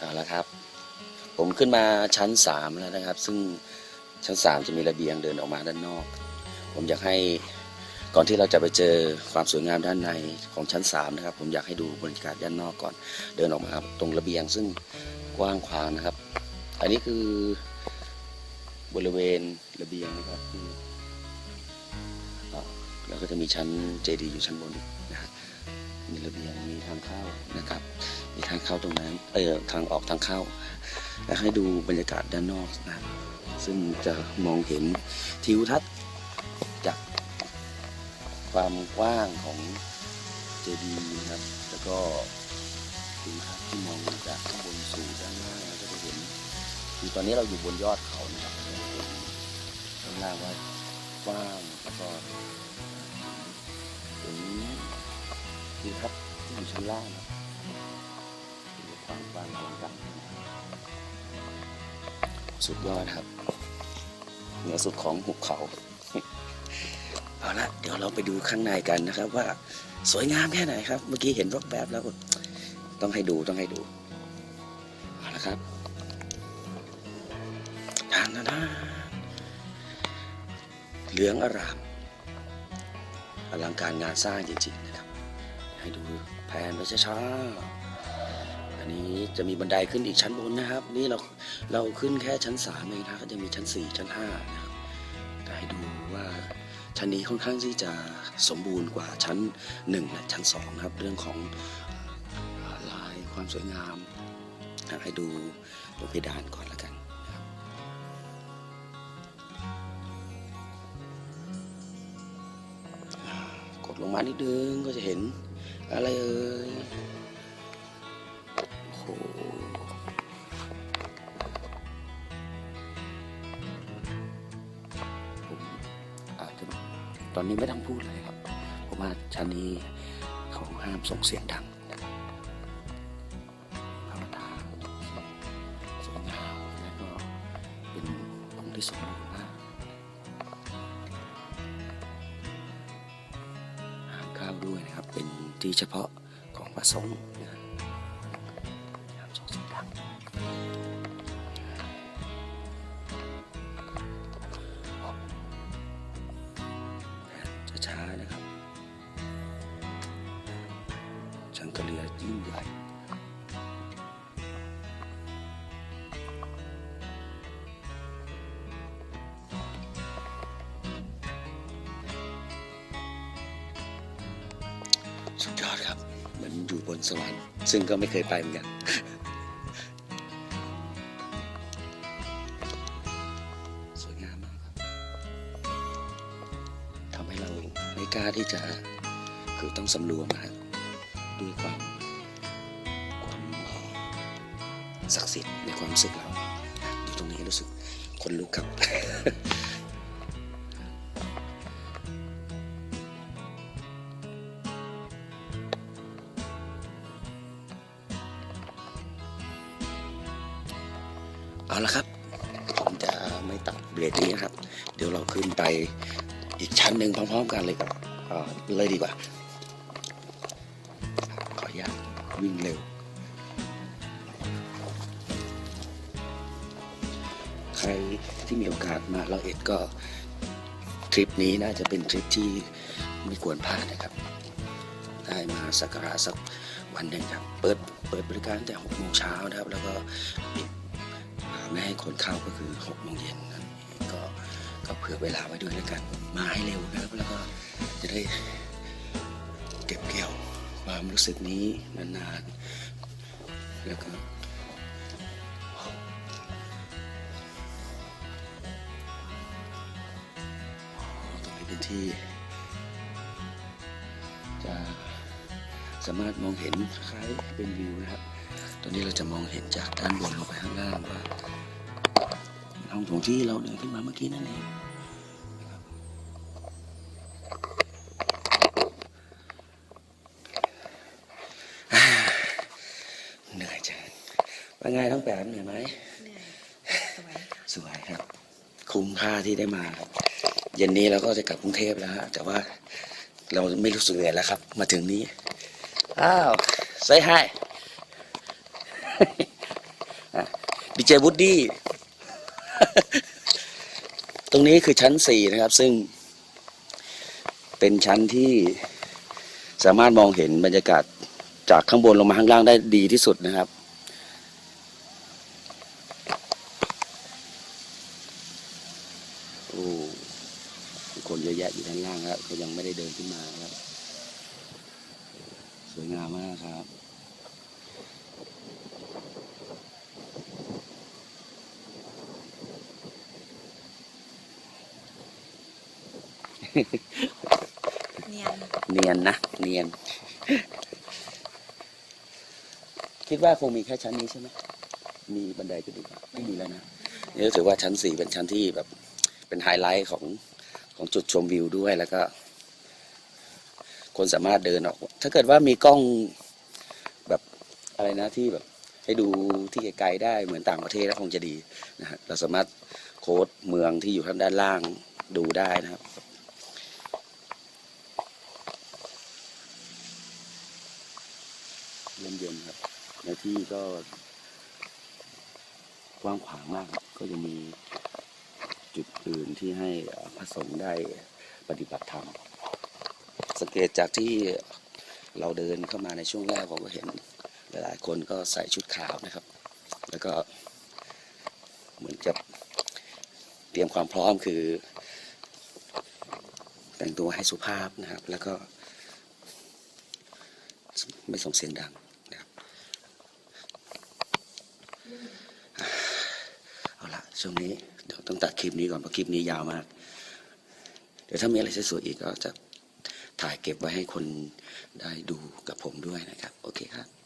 เอาละครับ ผมขึ้นมาชั้นสามแล้วนะครับ ซึ่งชั้นสามจะมีระเบียงเดินออกมาด้านนอก ผมอยากให้ก่อนที่เราจะไปเจอความสวยงามด้านในของชั้นสามนะครับ ผมอยากให้ดูบรรยากาศด้านนอกก่อนเดินออกมาตรงระเบียงซึ่งกว้างขวางนะครับ อันนี้คือบริเวณระเบียงนะครับแล้วก็จะมีชั้นเจดีย์อยู่ชั้นบนนะฮะ มีระเบียงมีทางเข้านะครับ มีทางเข้าตรงนั้นเออทางออกทางเข้า แล้วให้ดูบรรยากาศด้านนอกนะซึ่งจะมองเห็นทิวทัศน์จากความกว้างของเจดีย์นะครับ แล้วก็ทิวทัศน์ที่มองจากข้างบนสู่ด้านล่างเราก็จะเห็นคือตอนนี้เราอยู่บนยอดเขานะครับเรานข้างล่างว่ากว้างแล้วก็ ทิวทัศน์ที่อยู่ชั้นล่างนะครับดูความกว้างขอลังการสุดยอดครับ เหนือสุดของหุบเขา เอาละเดี๋ยวเราไปดูข้างในกันนะครับ ว่าสวยงามแค่ไหนครับ เมื่อกี้เห็นรอบแบบแล้วต้องให้ดูต้องให้ดูเอาละครับทานนะนะเหลืองอร่ามอลังการงานสร้างจริงๆ ให้ดูแผนไปช้าๆอันนี้จะมีบันไดขึ้นอีกชั้นบนนะครับ นี่เราเราขึ้นแค่ชั้นสามเองนะก็จะมีชั้นสี่ชั้นห้านะครับก็ให้ดูว่าชั้นนี้ค่อนข้างที่จะสมบูรณ์กว่าชั้นหนึ่งและชั้นสองนะครับ เรื่องของลายความสวยงามให้ดูตรงเพดานก่อนละกันนะครับกดลงมานิดนึงก็จะเห็น อะไรเอ่ยโอ้โหผมอาจจะตอนนี้ไม่ต้องพูดเลยครับเพราะว่าชั้นนี้เขาห้ามส่งเสียงดังนะครับพ ด้วยนะครับ เป็นที่เฉพาะของพระสงฆ์นะครับสองสียงดังช้าๆนะครับชังกะเลียยิ่งใหญ่ สุดยอดครับ เหมือนอยู่บนสวรรค์ซึ่งก็ไม่เคยไปเหมือนกัน สวยงามมากครับทำให้เราไม่กล้าที่จะคือต้องสำรวมนะด้วยความความศักดิ์สิทธิ์ในความรู้สึกเรา อยู่ตรงนี้รู้สึกคนลุกครับ เอาละครับ ผมจะไม่ตัดเบรกนี้นะครับ เดี๋ยวเราขึ้นไปอีกชั้นหนึ่งพร้อมๆกันเลยกับเอ่อเลยดีกว่า ขออนุญาตวิ่งเร็ว ใครที่มีโอกาสมาเราเอ็ดก็ทริปนี้น่าจะเป็นทริปที่ไม่ควรพลาดนะครับ ได้มาสักการะสักวันหนึ่งครับ เปิดเปิดบริการแต่หกโมงเช้านะครับ แล้วก็ปิด ไม่ให้คนเข้าก็คือหกโมงเย็นนะก็ก็เผื่อเวลาไว้ด้วยแล้วกัน มาให้เร็วนะครับแล้วก็จะได้เก็บเกี่ยวความรู้สึกนี้นานๆแล้วก็ตรงนี้เป็นที่ จะสามารถมองเห็นคล้ายเป็นวิวนะครับ ตอนนี้เราจะมองเห็นจากด้านบนลงไปข้างล่างว่า ห้องโถงที่เราเดินขึ้นมาเมื่อกี้นั่นเองนะครับอ่าเหนื่อยจังว่าไงต้องแปดเหนื่อยไหมเหนื่อยสวยค่ะสวยครับ คุ้มค่าที่ได้มาครับ เย็นนี้เราก็จะกลับกรุงเทพแล้วฮะแต่ว่าเราไม่รู้สึกเหนื่อยแล้วครับ มาถึงนี้อ้าว say hi ดีเจวูดดี้ ตรงนี้คือชั้นสี่นะครับ ซึ่ง เป็นชั้นที่สามารถมองเห็นบรรยากาศจากข้างบนลงมาข้างล่างได้ดีที่สุดนะครับ โอ้คนเยอะแยะอยู่ด้านล่างครับเขายังไม่ได้เดินขึ้นมาครับ สวยงามมากครับ เนียนเนียนนะเนียน คิดว่าคงมีแค่ชั้นนี้ใช่ไหมมีบันไดขึ้นอีกไหมไม่มีแล้วนะนี่ก็ถือว่าชั้นสี่เป็นชั้นที่แบบ เป็นไฮไลท์ของของจุดชมวิวด้วยแล้วก็ คนสามารถเดินออก ถ้าเกิดว่ามีกล้องแบบอะไรนะที่แบบ ให้ดูที่ไกลๆได้เหมือนต่างประเทศแล้วคงจะดีนะฮะเราสามารถโค้ดเมืองที่อยู่ข้างด้านล่างดูได้นะครับ เย็นเย็นครับ ในที่ก็กว้างขวางมากก็ยังมีจุดอื่นที่ให้พระสงฆ์ได้ปฏิบัติธรรมสังเกตจากที่เราเดินเข้ามาในช่วงแรกผมก็เห็นหลายๆคนก็ใส่ชุดขาวนะครับ แล้วก็เหมือนกับเตรียมความพร้อมคือ แต่งตัวให้สุภาพนะครับ แล้วก็ไม่ส่งเสียงดังนะครับ เอาละ ช่วงนี้เดี๋ยวต้องตัดคลิปนี้ก่อนเพราะคลิปนี้ยาวมาก เดี๋ยวถ้ามีอะไรสวยๆอีกก็จะถ่ายเก็บไว้ให้คนได้ดูกับผมด้วยนะครับ โอเคครับ